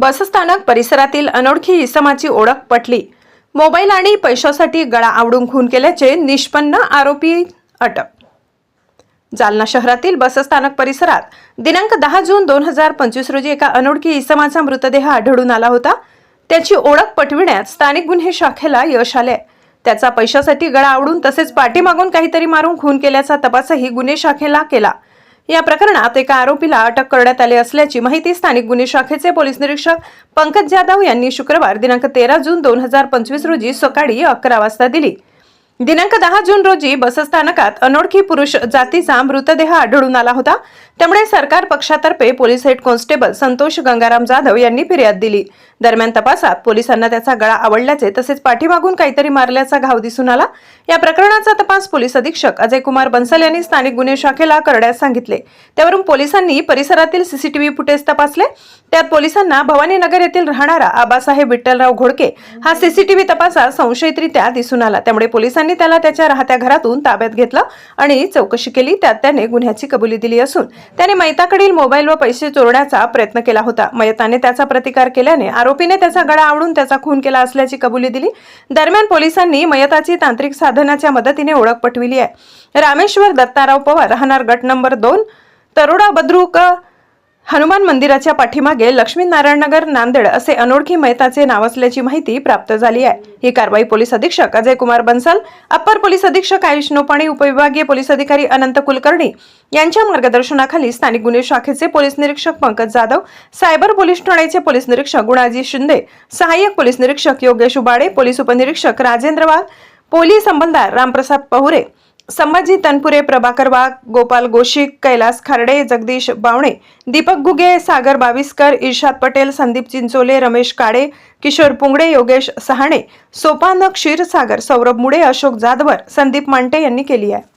बसस्थानक परिसरातील अनोळखी इसमाची ओळख पटली. मोबाईल आणि पैशासाठी गळा आवडून खून केल्याचे निष्पन्न आरोपी अटक. जालना शहरातील बसस्थानक परिसरात दिनांक दहा जून दोन हजार पंचवीस रोजी एका अनोळखी इसमाचा मृतदेह आढळून आला होता. त्याची ओळख पटविण्यात स्थानिक गुन्हे शाखेला यश आले. त्याचा पैशासाठी गळा आवडून तसेच पाठीमागून काहीतरी मारून खून केल्याचा तपासही गुन्हे शाखेला केला. या प्रकरणात एका आरोपीला अटक करण्यात आली असल्याची माहिती स्थानिक गुन्हे शाखेचे पोलीस निरीक्षक पंकज जाधव यांनी शुक्रवार दिनांक तेरा जून दोन हजार पंचवीस रोजी सकाळी अकरा वाजता दिली. दिनांक दहा जून रोजी बसस्थानकात अनोळखी पुरुष जातीचा मृतदेह आढळून आला होता. त्यामुळे सरकार पक्षातर्फे police head constable Santosh Gangaram Jadhav यांनी फिर्याद दिली. दरम्यान तपासात पोलिसांना त्याचा गळा आवडल्याचे तसेच पाठीमागून काहीतरी मारल्याचा घाव दिसून आला. या प्रकरणाचा तपास पोलीस अधीक्षक अजय कुमार बन्सल यांनी स्थानिक गुन्हे शाखेला करण्यास सांगितले. त्यावरून पोलिसांनी परिसरातील सीसीटीव्ही फुटेज तपासले. त्यात पोलिसांना भवानीनगर येथील राहणारा आबासाहेब विठ्ठलराव घोडके हा सीसीटीव्ही तपासात संशयितरित्या दिसून आला. त्यामुळे पोलिसांनी त्याला त्याच्या राहत्या घरातून ताब्यात घेतलं आणि चौकशी केली. त्यात त्याने गुन्ह्याची कबुली दिली असून त्याने मैताकडील मोबाईल व पैसे चोरण्याचा प्रयत्न केला होता. मयताने त्याचा प्रतिकार केल्याने आरोपीने त्याचा गळा आवडून त्याचा खून केला असल्याची कबुली दिली. दरम्यान पोलिसांनी मयताची तांत्रिक साधनाच्या मदतीने ओळख पटविली आहे. रामेश्वर दत्ताराव पवार राहणार गट नंबर दोन तरुडा बद्रुक हनुमान मंदिराच्या पाठीमागे लक्ष्मीनारायणनगर नांदेड असे अनोळखी मैताचे नाव असल्याची माहिती प्राप्त झाली आहे. ही कारवाई पोलीस अधीक्षक अजय कुमार बन्सल अप्पर पोलीस अधीक्षक आयुष नोपाणी उपविभागीय पोलीस अधिकारी अनंत कुलकर्णी यांच्या मार्गदर्शनाखाली स्थानिक गुन्हे शाखेचे पोलीस निरीक्षक पंकज जाधव सायबर पोलीस ठाण्याचे पोलीस निरीक्षक गुणाजी शिंदे सहाय्यक पोलीस निरीक्षक योगेश उबाडे पोलीस उपनिरीक्षक राजेंद्र वाघ पोलीस अंमलदार रामप्रसाद पहुरे संभाजी तनपुरे प्रभाकर वाघ गोपाल गोशिक कैलास खारडे जगदीश बावणे दीपक गुगे सागर बाविस्कर इर्शाद पटेल संदीप चिंचोले रमेश काळे किशोर पुंगडे योगेश सहाणे सोपान क्षीरसागर सौरभ मुळे अशोक जाधवर संदीप मांटे यांनी केली आहे.